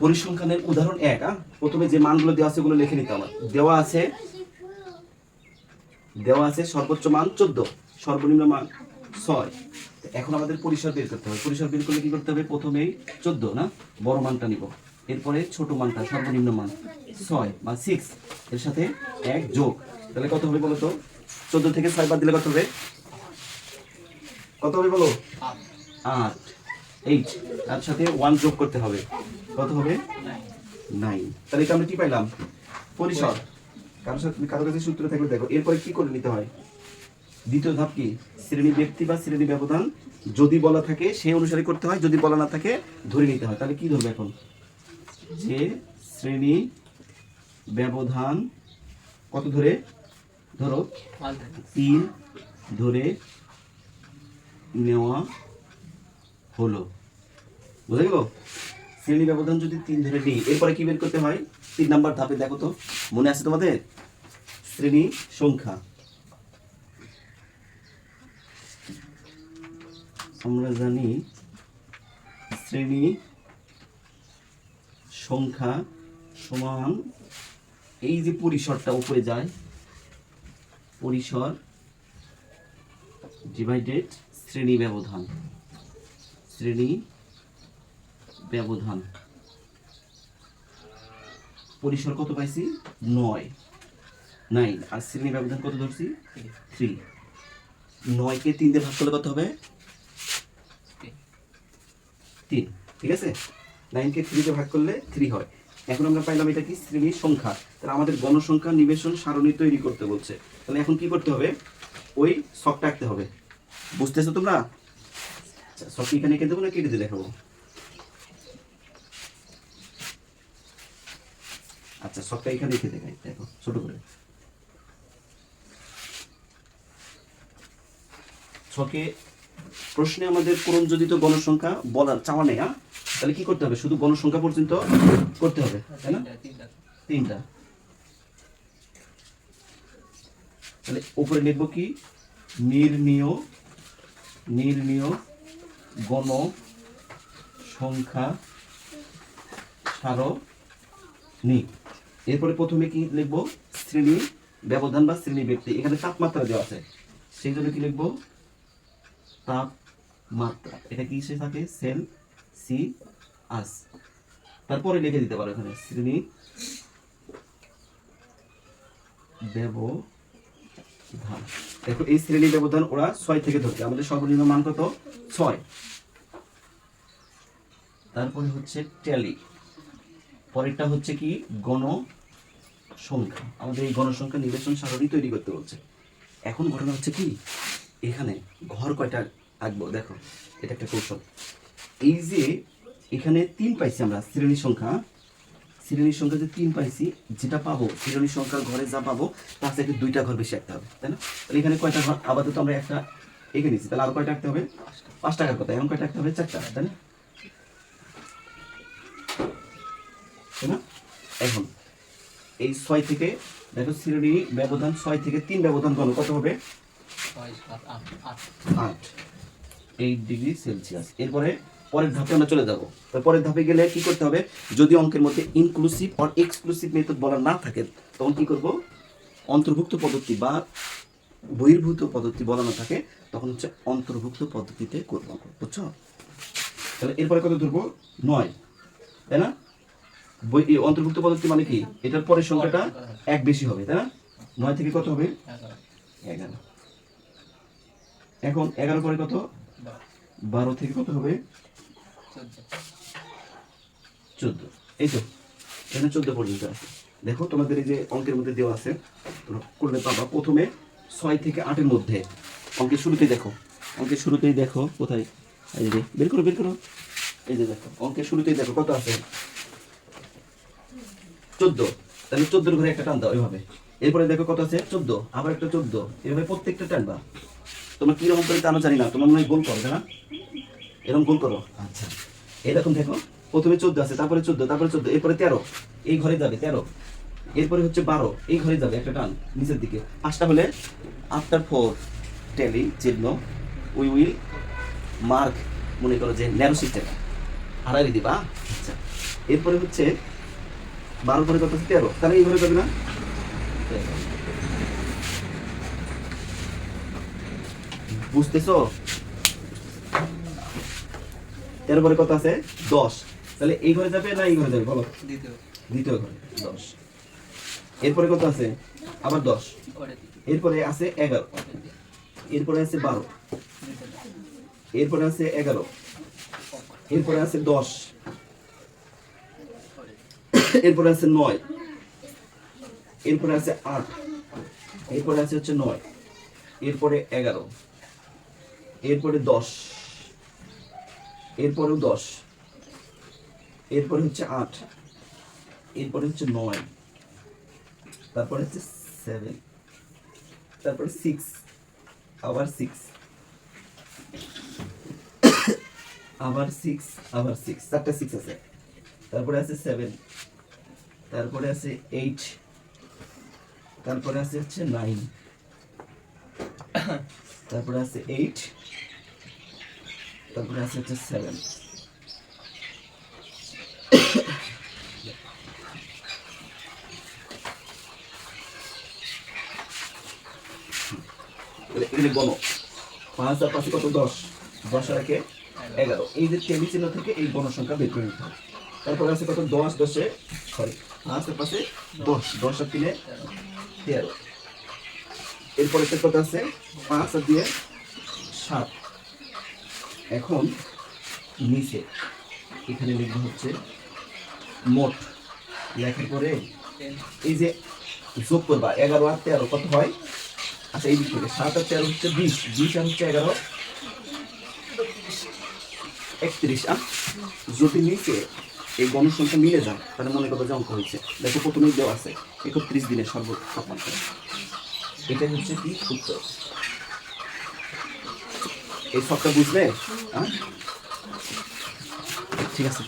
পরিসংখ্যানের উদাহরণ এক প্রথমে যে মানগুলো দেওয়া আছে লিখে নিতে আমার দেওয়া আছে দেওয়া আছে সর্বোচ্চ মান চোদ্দ, সর্বনিম্ন মান ছয়। এখন আমাদের পরিসর বের করতে হবে। পরিসর বের করলে কি করতে হবে? প্রথমেই চোদ্দ, না? বড় মানটা নিব। এরপরে ছোট মানটা, সর্বনিম্ন মান ছয় বা সিক্স এর সাথে এক যোগ। তাহলে কত হবে বলো তো? চোদ্দ থেকে ছয় বাদ দিলে কত হবে? কত হবে বলো? আট। এইট তার সাথে ওয়ান যোগ করতে হবে। কত হবে? নাইন তাহলে আমরা কি পাইলাম? পরিসর। কারোর সাথে কারোর কাছে সূত্র থাকলে দেখো, এরপরে কি করে নিতে হয়? দ্বিতীয় ধাপ কি? শ্রেণি ব্যক্তি বা শ্রেণি ব্যবধান যদি বলা থাকে সেই অনুসারে করতে হয়, যদি বলা না থাকে, ধরে নিতে হয়। তাহলে কি ধরবে এখন? যে শ্রেণি ব্যবধান কত ধরে? ধরো, তিন ধরে নেওয়া হলো। বুঝা গেল? শ্রেণি ব্যবধান যদি তিন ধরে নিই এরপরে কি বের করতে হয়? তিন নাম্বার ধাপে, দেখো তো, মনে আছে তোমাদের? শ্রেণি সংখ্যা। আমরা জানি শ্রেণি সংখ্যা সমান এই যে পরিসরটা উপরে যায়, পরিসর ডিভাইডেড শ্রেণি ব্যবধান। শ্রেণি ব্যবধান। পরিসর কত পাইছি? নয়। নাইন। আর শ্রেণি ব্যবধান কত ধরছি? থ্রি। নয়কে তিন দিয়ে ভাগ করলে কত হবে? তিন। ঠিক আছে? নাইনকে থ্রিতে ভাগ করলে থ্রি হয়। এখন আমরা পাইলাম এটা কি? শ্রেণির সংখ্যা। তাহলে আমাদের গণসংখ্যা নিবেশন সারণী তৈরি করতে বলছে। তাহলে এখন কি করতে হবে? ওই শখটা আঁকতে হবে। বুঝতেছো তোমরা? আচ্ছা শখ এখানে এঁকে দেবো না কেটে দিয়ে দেখাবো? আচ্ছা শখটা এখানে এঁকে দেখাই দেখো ছোট করে। ছকে প্রশ্নে আমাদের পূরণযোজিত গণসংখ্যা বলার চাওয়া নেই হ্যাঁ? তাহলে কি করতে হবে? শুধু গণসংখ্যা পর্যন্ত করতে হবে তাই না? তিনটা তাহলে উপরে লিখব কি? নির্ণীয় নির্ণীয় গণ সংখ্যা সারণী। এরপরে প্রথমে কি লিখব? শ্রেণি, ব্যবধান বা শ্রেণি ব্যক্তি এখানে তাপমাত্রা দেওয়া আছে। সেই জন্য কি লিখব? তাপমাত্রা। এটা কি সে থাকে? সেল, সি, আস। তারপরে লিখে দিতে পারো এখানে। শ্রেণি, ব্যবধান। দেখো, এই শ্রেণি ব্যবধান ওরা ছয় থেকে ধরছে। আমাদের সর্বনিম্ন মান কত? ছয়। তারপরে হচ্ছে ট্যালি। পরেরটা হচ্ছে কি গণ সংখ্যা আমাদের এই গণসংখ্যা নিবেশন সারণী তৈরি করতে বলছে। এখন ঘটনা হচ্ছে কি, এখানে ঘর কয়টা আঁকবো? দেখো, এটা একটা কৌশল। এই যে এখানে তিন পাইছি আমরা, শ্রেণি সংখ্যা। শ্রেণির সংখ্যা যে তিন পাইছি, যেটা পাবো শ্রেণির সংখ্যা ঘরে যা পাবো, তার থেকে দুইটা ঘর বেশি আঁকতে হবে, তাই না? তাহলে এখানে কয়টা ঘর? আপাতত আমরা একটা এঁকে নিচ্ছি তাহলে আরও কয়টা আঁকতে হবে? পাঁচ টাকার কথা, এখন কয়টা আঁকতে হবে? চারটা, তাই না? তাই না? এখন এই ছয় থেকে দেখো শ্রেণি ব্যবধান ছয় থেকে তিন ব্যবধান গণ কত হবে? আট এইট ডিগ্রি সেলসিয়াস। এরপরে পরের ধাপে আমরা চলে যাব। পরের ধাপে গেলে কি করতে হবে? যদি অঙ্কের মধ্যে ইনক্লুসিভ আর এক্সক্লুসিভ মেথড বলা না থাকে তখন কি করব? অন্তর্ভুক্ত পদ্ধতি বা বহির্ভূত পদ্ধতি বলা না থাকে তখন হচ্ছে অন্তর্ভুক্ত পদ্ধতিতে করব বুঝছ? তাহলে এরপরে কত ধরবো? নয়। তাই না? অন্তর্ভুক্ত পদ্ধতি মানে কি? এটার পরের সংখ্যাটা এক বেশি হবে, তাই না? নয় থেকে কত হবে? এগারো। এখন এগারো পরে কত? বারো থেকে কত হবে? চোদ্দ। এই তো, এখানে চোদ্দ পর্যন্ত আছে। দেখো, তোমাদের এই যে অঙ্কের মধ্যে দেওয়া আছে করলে পাবা। প্রথমে ছয় থেকে আটের মধ্যে। অঙ্কের শুরুতেই দেখো, অঙ্কের শুরুতেই দেখো কোথায়? বের করো বের করো। এই যে দেখো, অঙ্কের শুরুতেই দেখো কত আছে? চোদ্দ। তাহলে চোদ্দোর ঘরে একটা টান দাও এভাবে। এরপরে দেখো কত আছে? চোদ্দ। আবার একটা চোদ্দ। এভাবে প্রত্যেকটা টানবা তোমরা কীরকম করে টানো জানি না। তোমার মনে গোল করো না? এরকম গোল করো। আচ্ছা। এরকম দেখো। প্রথমে চোদ্দ আছে, তারপরে চোদ্দ তারপরে চোদ্দ, এরপরে তেরো। এই ঘরে যাবে, তেরো। এরপরে হচ্ছে বারো। এই ঘরে যাবে একটা টান, নিচের দিকে। পাঁচটা হলে আফটার ফোর টেলি চিহ্ন, উই উইল মার্ক, মনে করো যে ন্যারো সিস্টেম হারাই দিবা। আচ্ছা। এরপরে হচ্ছে বারো পরে কত? তেরো। তাহলে এইভাবে যাবে না? বুঝতেছো? তেরো পরে কত আছে? দশ। তাহলে এই ঘরে যাবে না এই ঘরে যাবে বলো? দ্বিতীয় ঘরে। দশ। এরপরে কত আছে? আবার দশ। এরপরে আছে এগারো। এরপরে আছে বারো। এরপরে আছে এগারো। এরপরে আছে দশ। এরপরে আছে নয়। এরপরে আছে আট। এরপরে আছে হচ্ছে নয়। এরপরে এগারো। এরপরে দশ। এরপরেও দশ। এরপরে হচ্ছে আট। এরপরে হচ্ছে নয়। তারপরে হচ্ছে সেভেন তারপরে সিক্স আবার সিক্স আবার সিক্স আবার সিক্স চারটা সিক্স আছে। তারপরে আছে সেভেন তারপরে আছে এইট তারপরে আছে হচ্ছে নাইন তারপরে আছে এইট তারপরে আছে হচ্ছে সেভেন গণ পাঁচ আর পাঁচে কত? দশ। দশ এগারো। এই যে টেবিল চিহ্ন থেকে এই গণসংখ্যা বের করে নিতে হবে। তারপরে আছে কত? দশ, দশে সরি পাঁচ আর পাশে দশ দশ আর তিনে তেরো। এরপরে কত আছে? পাঁচ আর দিয়ে সাত। এখন নিচে, এখানে লিখব হচ্ছে মোট। লেখার পরে এই যে যোগ করবা, এগারো আর তেরো, কত হয়? আচ্ছা এই দিক থেকে সাত আর তেরো হচ্ছে বিশ বিশ আর হচ্ছে এগারো, একত্রিশ আ যদি নিচে এই গণের সংখ্যা মিলে যান তাহলে মনে করব যে অঙ্ক হয়েছে। দেখো প্রথমেই দেওয়া আছে, একত্রিশ দিনের সর্ব তাপমাত্রা এটাই হচ্ছে কি? উত্তর। এই সবটা বুঝবে হ্যাঁ? ঠিক আছে